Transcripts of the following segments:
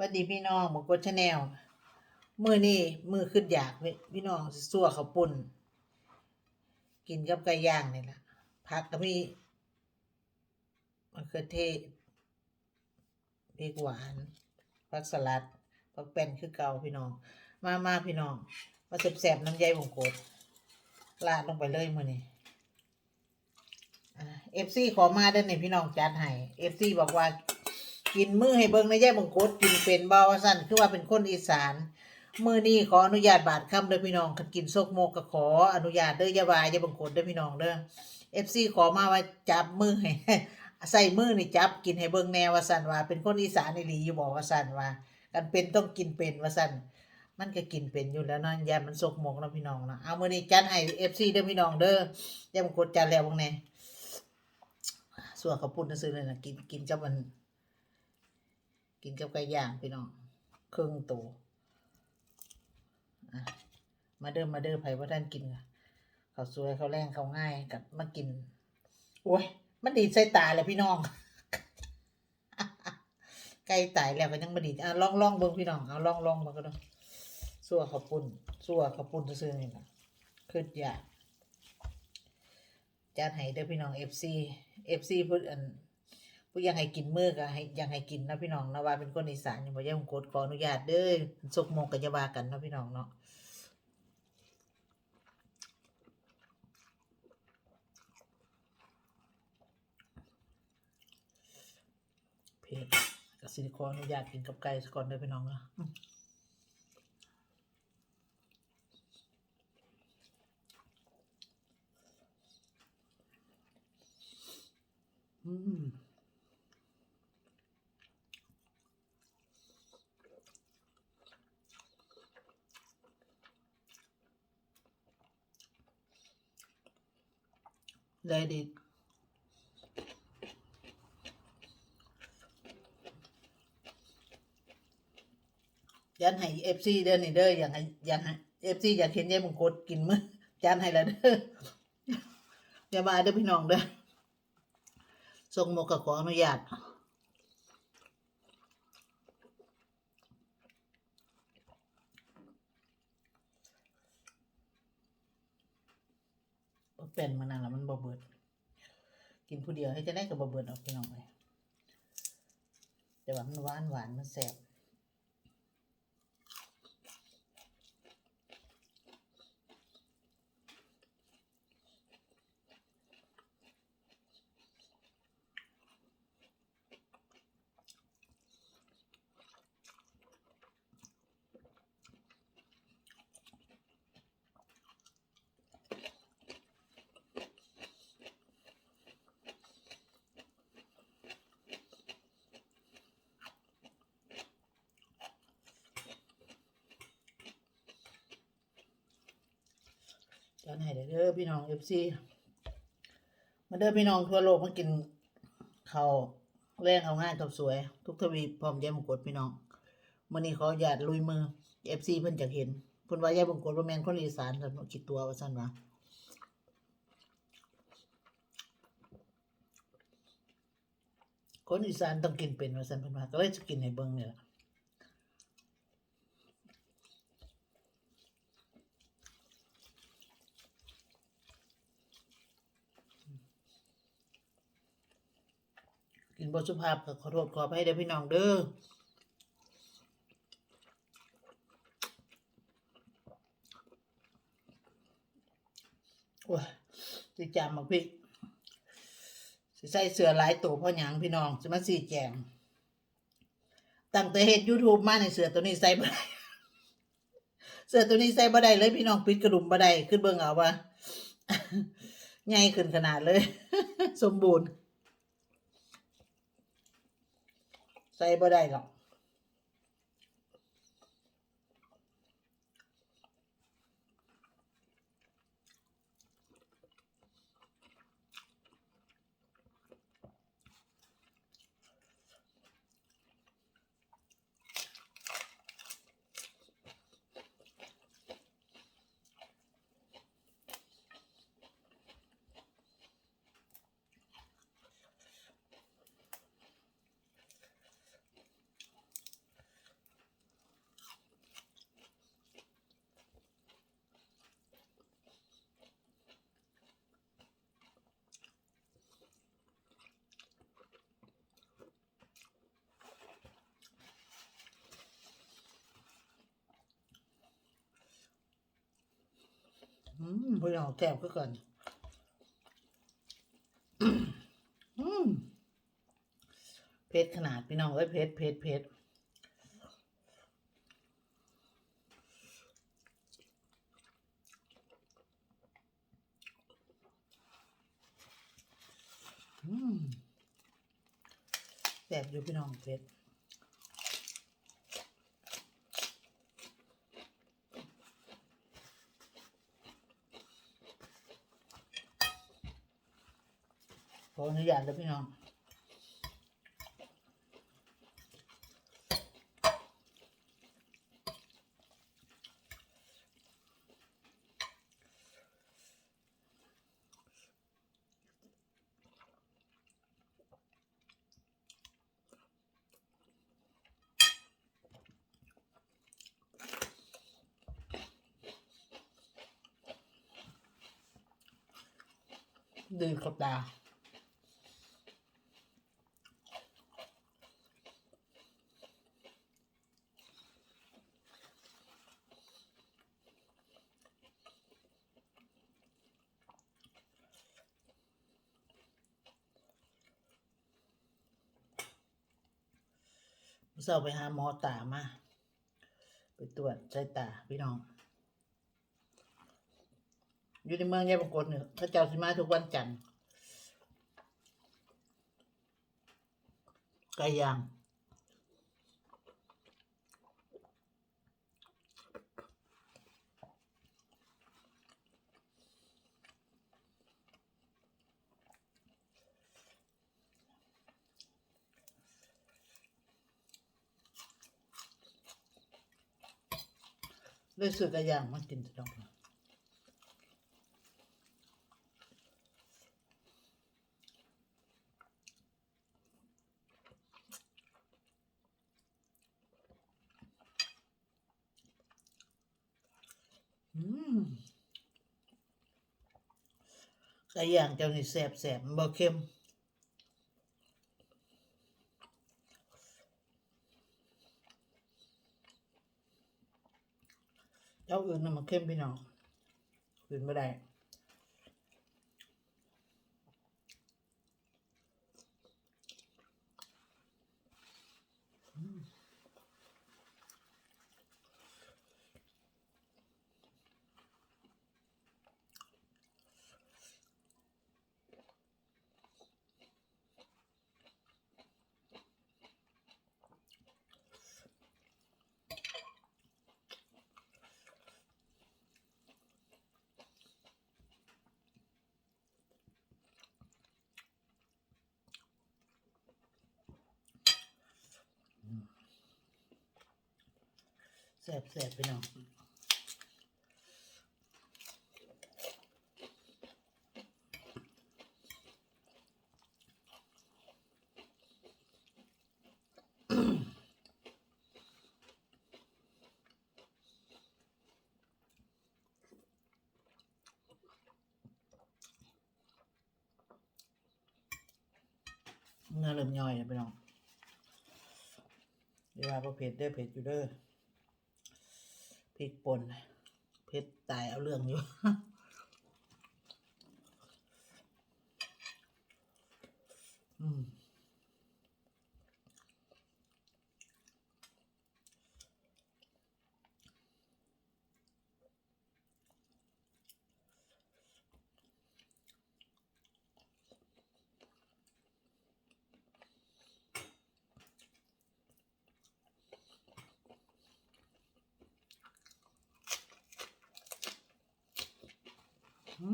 วัสดีพี่น้องหมกดชาแนลมือนี่มือขึ้นอยากพี่น้องสิซั่วข้าวปุ้น กินกับไก่ย่างนี่แหละผักก็มีมะเขือเทศพริกหวานผักสลัดผักแป้นคือเก่าพี่น้อง มามาพี่น้อง มาแสบๆน้ำใยบงกดลาดลงไปเลยมือนี่เอฟซีขอมาเด้อนี่พี่น้องจัดให้เอฟซีบอกว่า กินมือให้เบิ่งในแย่บงกดกินเป็นบ่ว่าซั่นคือว่าเป็นคนอีสานมือนี้ขออนุญาตบาดคำเด้อพี่น้องคันกินโซกโมกก็ขออนุญาตเด้ออย่าวายาบังกดเด้อพี่น้องเด้อ FC ขอมาว่าจับมือให้ใส่มือนี่จับกินให้เบิ่งแนวว่าซั่นว่า เป็นคนอีสานอีหลีอยู่บ่ว่าซั่นว่า กันเป็นต้องกินเป็นว่าซั่นมันก็กินเป็นอยู่แล้วเนาะยามันโซกโมกเนาะพี่น้องเนาะเอามื้อนี้จัดให้ FC เด้อพี่น้องเด้อยาบังกดจัดแล้วบงแน่ส่วนขาวปุ้นซื่อเลยนะกินกินกับมัน กินกับไก่ย่างพี่น้องครึ่งตัวมาเดิมมาเดิมไผ่ว่าท่านกินค่ะเขาสวยเขาแรงเขาง่ายกับมากินโอ้ยมันดีดใส่ตาเลยพี่น้องไก่ตายแล้วก็ยังมาดีดอะลองลองเบิ่งพี่น้องเอาลองลองมาก็ได้สั่วขาปุ้นสั่วขาปุ้นซื่อนี่นะคืออยากจัดให้เด้อพี่น้อง FC FC พูดอัน ผู้ยังให้กินมือก็ให้ยังให้กินนะพี่น้องนะว่าเป็นคนอีสานอย่าบ่ย่งกดขออนุญาตเด้อสกโมงก็จะว่ากันนะพี่น้องเนาะเพจก็สิขออนุญาตกินกับไก่ซะก่อนเด้อพี่น้องเนาะอืม อืมเลยดิยันให้เอฟซีเด้อนี่เด้ออย่างให้อย่างให้เอฟซีอยากเห็นยายมงกดกินมื้อยันให้แล้วเด้ออย่ามาเด้อพี่น้องเด้อส่งหมกกับขออนุญาตบ่ เป็นมานานแล้วมันบ่เบิด กินผู้เดียวให้จะได้กับบบเบิดออกพี่น้องเลยแต่ว่ามันหวานหวานมันแสบ จันให้เด้อพี่น้องเอฟซีมาเด้อพี่น้องทั่วโลกมากินข้าวแรงเอาง่ายกับสวย ทุกทวีพร้อมแย้มงกดพี่น้องมื้อนี้ขออนุญาตลุยมือเอฟซีเพิ่นจะเห็นเพิ่นว่าแย้มงกดบ่แมนคนอีสานซั่นเนาะคิดตัวว่าซั่นว่าคนอีสานต้องกินเป็นว่าซั่นเพิ่นว่าก็เลยจะกินให้เบิ่งนี่ล่ะ กินบสุภาพก็ขอโทษขออภัยเด้พี่น้องเด้อโอ้ยสิจามมาพริกสิใส่เสื้อหลายตัวเพราะหยังพี่น้องสิมาสีแจงตั้งแต่เฮ็ด YouTube มาในเสื้อตัวนี้ใส่บ่ได้เสื้อตัวนี้ใส่บ่ได้เลยพี่น้องปิดกระดุมบ่ได้ขึ้นเบิ่งเอาว่าใหญ่ขึ้นขนาดเลย สมบูรณ์ ใส่บ่ได้หรอก พี่น้องแซ่บก็ก่อนอืมเผ็ดขนาดพี่น้องเอ้ยเผ็ดเผ็ดเผ็ดอืมแซ่บอยู่พี่น้องเผ็ดข ออนุญาตแล้วพี่น้องดื่มกับตา เราไปหาหมอตามา ไปตรวจสายตาพี่น้อง อยู่ในเมืองยายบงกฏเนี่ยพระเจ้าสิมาทุกวันจันทร์ไก่ย่าง เลยซื้อไก่ย่างมากินสะดอกอืมไก่ย่างเจ้านี่แสบแสบบ่เค็ม เจ้า อื่นน่ะมันเข้มพี่น้องอื่นไม่ได้ แสบแสบพี่น้องเนื้อเริ่มย่อยแล้วพี่น้องเดี๋ยวว่าพอเผ็ดได้อเผ็ดอยู่เด้อ ริกป่นเผ็ดตายเอาเรื่องอยู่อืม อื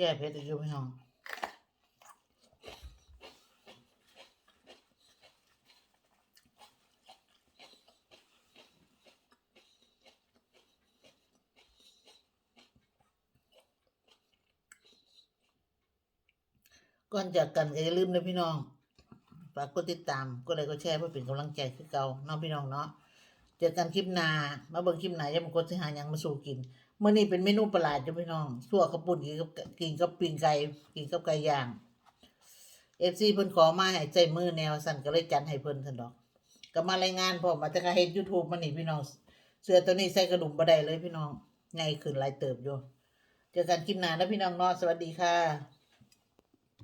แก้เผ็ดอยู่พี่น้องก่อนจากกันก็อย่าลืมนะพี่น้องฝากกดติดตามกดไลค์กดแชร์เพื่อเป็นกำลังใจคือเก่าน้องพี่น้องเนาะ เจอกันคลิปหนามาเบิ่งคลิปหนาอย่ามังกดสิหาหยังมาสู่กินมื้อนี้เป็นเมนูประหลาดจ้ะพี่น้องสั่วกระปุ่นกินกับกินกับปิ้งไก่กินกับไก่ย่าง FC เพิ่นขอมาให้ใจมือแนวสั่นก็เลยจัดให้เพิ่นซั่นดอก ก็มารายงานพร้อมมาแต่ก็เฮ็ด YouTube มานี่พี่น้อง เสื้อตัวนี้ใส่กระดุมบ่ได้เลยพี่น้องใหญ่ขึ้นหลายเติบอยู่ เจอกันคลิปหน้านะพี่น้องเนาะสวัสดีค่ะ